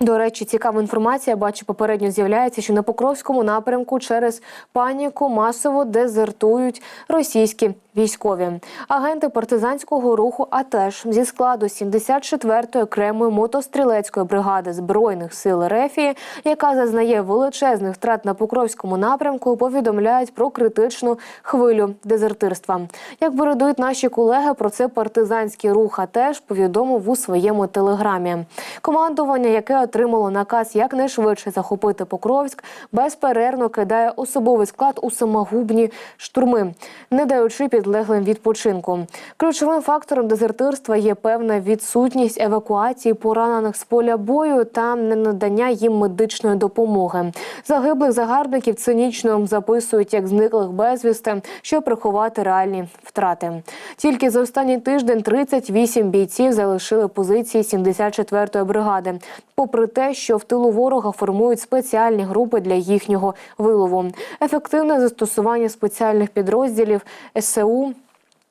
До речі, цікава інформація. Бачу, попередньо з'являється, що на Покровському напрямку через паніку масово дезертують російські військові. Агенти партизанського руху, а теж зі складу 74-ї окремої мотострілецької бригади збройних сил Рефії, яка зазнає величезних втрат на Покровському напрямку, повідомляють про критичну хвилю дезертирства. Як передають наші колеги, про це партизанський рух а повідомив у своєму телеграмі. Командування, яке отримало наказ якнайшвидше захопити Покровськ, безперервно кидає особовий склад у самогубні штурми, не даючи підлеглим відпочинку. Ключовим фактором дезертирства є певна відсутність евакуації поранених з поля бою та ненадання їм медичної допомоги. Загиблих загарбників цинічно записують як зниклих безвісти, щоб приховати реальні втрати. Тільки за останній тиждень 38 бійців залишили позиції 74-ї бригади, попри те, що в тилу ворога формують спеціальні групи для їхнього вилову. Ефективне застосування спеціальних підрозділів СУ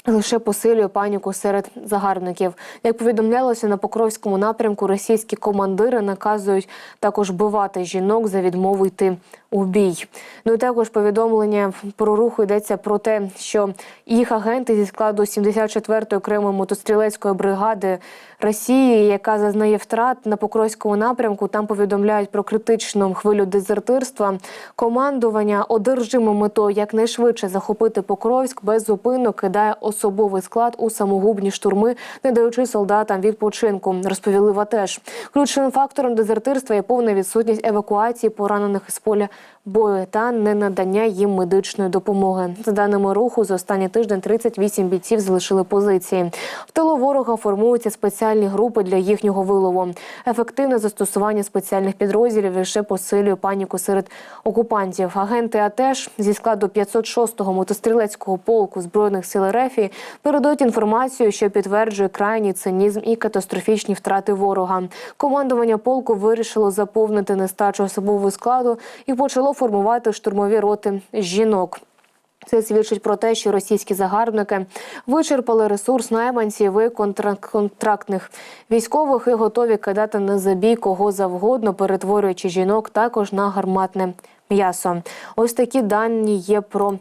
Лише посилює паніку серед загарбників. Як повідомлялося на Покровському напрямку, російські командири наказують також бивати жінок за відмову йти у бій. Ну і також повідомлення про руху йдеться про те, що їх агенти зі складу 74-ї окремої мотострілецької бригади Росії, яка зазнає втрат на Покровському напрямку, там повідомляють про критичну хвилю дезертирства. Командування одержимо метою якнайшвидше захопити Покровськ без зупинок кидає особовий склад у самогубні штурми, не даючи солдатам відпочинку. Розповіли ВАТЕШ. Ключовим фактором дезертирства є повна відсутність евакуації поранених із поля бою та ненадання їм медичної допомоги. За даними руху, за останній тиждень 38 бійців залишили позиції. В тилу ворога формуються спеціальні групи для їхнього вилову. Ефективне застосування спеціальних підрозділів лише посилює паніку серед окупантів. Агенти АТЕШ зі складу 506-го мотострілецького полку збройних сил РФ передають інформацію, що підтверджує крайній цинізм і катастрофічні втрати ворога. Командування полку вирішило заповнити нестачу особового складу і почало формувати штурмові роти жінок. Це свідчить про те, що російські загарбники вичерпали ресурс найманців і контрактних військових і готові кидати на забій кого завгодно, перетворюючи жінок також на гарматне м'ясо. Ось такі дані є про.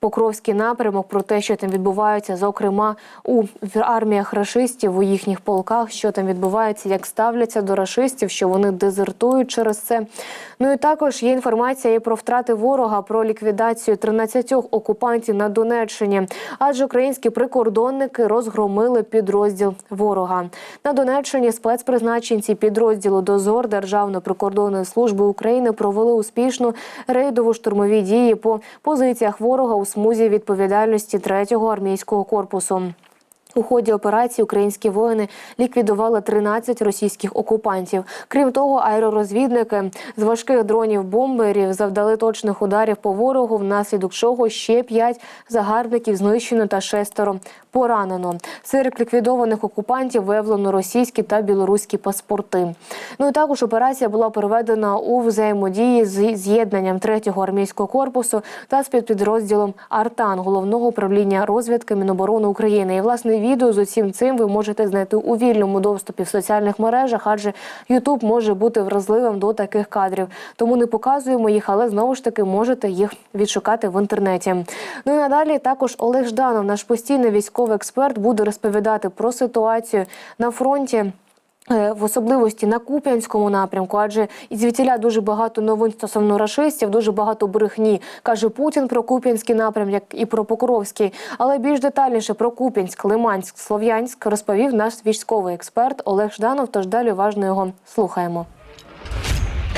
Покровський напрямок про те, що там відбувається, зокрема у арміях рашистів, у їхніх полках, що там відбувається, як ставляться до рашистів, що вони дезертують через це. Ну і також є інформація і про втрати ворога, про ліквідацію 13 окупантів на Донеччині, адже українські прикордонники розгромили підрозділ ворога. На Донеччині спецпризначенці підрозділу Дозор Державної прикордонної служби України провели успішну рейдову штурмові дії по позиціях ворога у смузі відповідальності 3-го армійського корпусу. У ході операції українські воїни ліквідували 13 російських окупантів. Крім того, аеророзвідники з важких дронів бомберів завдали точних ударів по ворогу, внаслідок чого ще 5 загарбників знищено та шестеро поранено. Серед ліквідованих окупантів виявлено російські та білоруські паспорти. Ну і також операція була проведена у взаємодії з з'єднанням 3-го армійського корпусу та спецпідрозділом Артан головного управління розвідки Міноборони України. І власне відео з усім цим ви можете знайти у вільному доступі в соціальних мережах, адже Ютуб може бути вразливим до таких кадрів. Тому не показуємо їх, але знову ж таки можете їх відшукати в інтернеті. Ну і надалі також Олег Жданов, наш постійний військовий експерт, буде розповідати про ситуацію на фронті. Е, В особливості на Куп'янському напрямку, адже і звідтіля дуже багато новин стосовно рашистів, дуже багато брехні каже Путін про Куп'янський напрям, як і про Покровський. Але більш детальніше про Куп'янськ, Лиманськ, Слов'янськ розповів наш військовий експерт Олег Жданов. Тож далі уважно його слухаємо.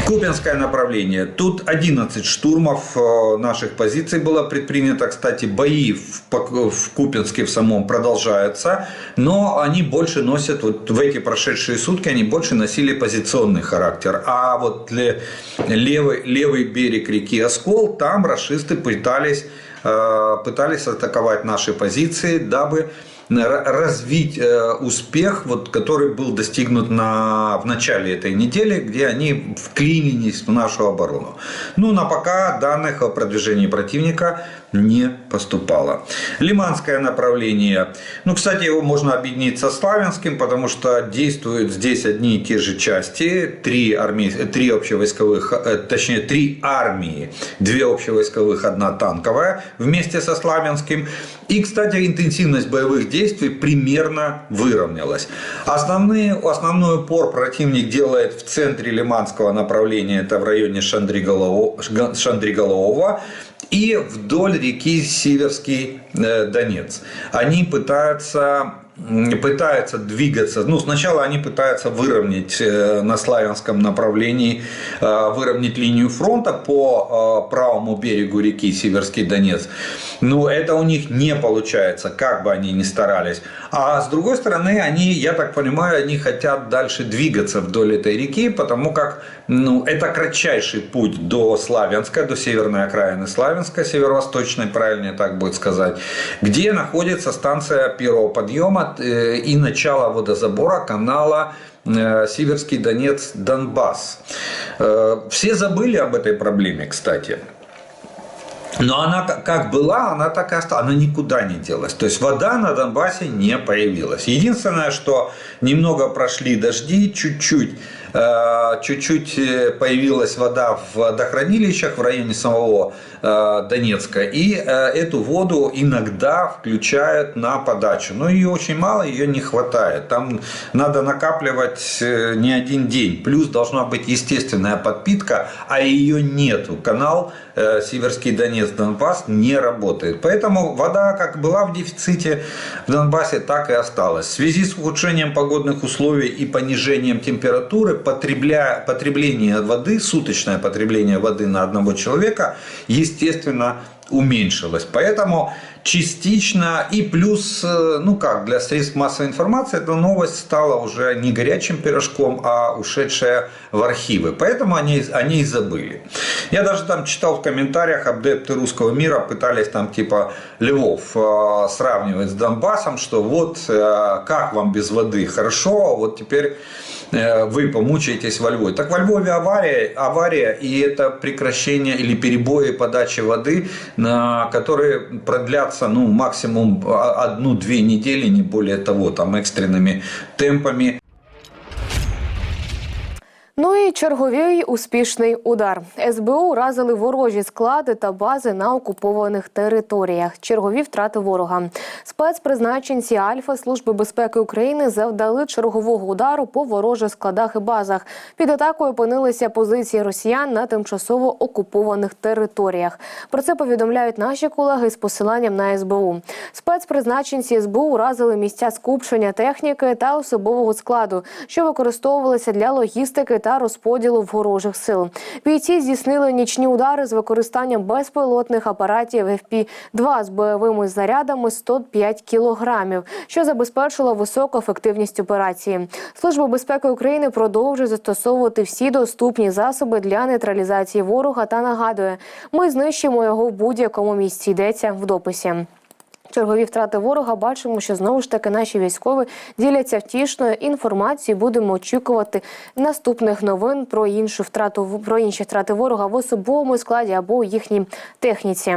Купинское направление. Тут 11 штурмов э, наших позиций было предпринято. Кстати, бои в, Купинске в самом продолжаются, но они больше носят, вот в эти прошедшие сутки, они больше носили позиционный характер. А вот ле- левый, левый берег реки Оскол, там расисты пытались, э, пытались атаковать наши позиции, дабы развить э, успех, вот, который был достигнут на, в начале этой недели, где они вклинились в нашу оборону. Ну, на пока данных о продвижении противника не поступало. Лиманское направление. Ну, кстати, его можно объединить со Славянским, потому что действуют здесь одни и те же части. Три, армии, три общевойсковых, э, точнее, три армии. Две общевойсковых, одна танковая вместе со Славянским. И, кстати, интенсивность боевых действий примерно выровнялась. Основные, основной упор противник делает в центре Лиманского направления, это в районе Шандриголова, и вдоль реки Северский э, Донец. Они пытаются пытаются двигаться. Ну, сначала они пытаются выровнять э, на славянском направлении, э, выровнять линию фронта по э, правому берегу реки Северский Донец. Но это у них не получается, как бы они ни старались. А с другой стороны, они, я так понимаю, они хотят дальше двигаться вдоль этой реки, потому как ну, это кратчайший путь до Славянска, до северной окраины Славянска, северо-восточной, правильнее так будет сказать, где находится станция первого подъема э, и начало водозабора канала э, Северский Донец, Донбасс. Э, Все забыли об этой проблеме, кстати. Но она как- была, она так и осталась. Она никуда не делась. То есть вода на Донбассе не появилась. Единственное, что немного прошли дожди, чуть-чуть э, чуть-чуть э, появилась вода в водохранилищах в районе самого э, Донецка. И эту воду иногда включают на подачу. Но ее очень мало, ее не хватает. Там надо накапливать не один день. Плюс должна быть естественная подпитка, а ее нету. Канал э, Северский Донец, Донбасс не работает. Поэтому вода как была в дефиците в Донбассе, так и осталась. В связи с ухудшением погодных условий и понижением температуры потребля... потребление воды, суточное потребление воды на одного человека, естественно, уменьшилось. Поэтому частично и плюс, э, ну как, для средств массовой информации эта новость стала уже не горячим пирожком, а ушедшая в архивы. Поэтому они, они и забыли. Я даже там читал в комментариях, адепты русского мира пытались там типа Львов э, сравнивать с Донбассом, что вот э, как вам без воды хорошо, а вот теперь вы помучаетесь во Львове. Так во Львове авария, авария и это прекращение или перебои подачи воды, на которые продлятся ну, максимум одну-две недели, не более того, там экстренными темпами. Ну і черговий успішний удар. СБУ уразили ворожі склади та бази на окупованих територіях. Чергові втрати ворога. Спецпризначенці Альфа Служби безпеки України завдали чергового удару по ворожих складах і базах. Під атакою опинилися позиції росіян на тимчасово окупованих територіях. Про це повідомляють наші колеги з посиланням на СБУ. Спецпризначенці СБУ уразили місця скупчення техніки та особового складу, що використовувалися для логістики та розподілу ворожих сил. Бійці здійснили нічні удари з використанням безпілотних апаратів FP-2 з бойовими зарядами 105 кілограмів, що забезпечило високу ефективність операції. Служба безпеки України продовжує застосовувати всі доступні засоби для нейтралізації ворога та нагадує, ми знищимо його в будь-якому місці. Йдеться в дописі. Чергові втрати ворога бачимо, що знову ж таки наші військові діляться втішною інформацією. Будемо очікувати наступних новин про іншу втрату про інші втрати ворога в особовому складі або їхній техніці.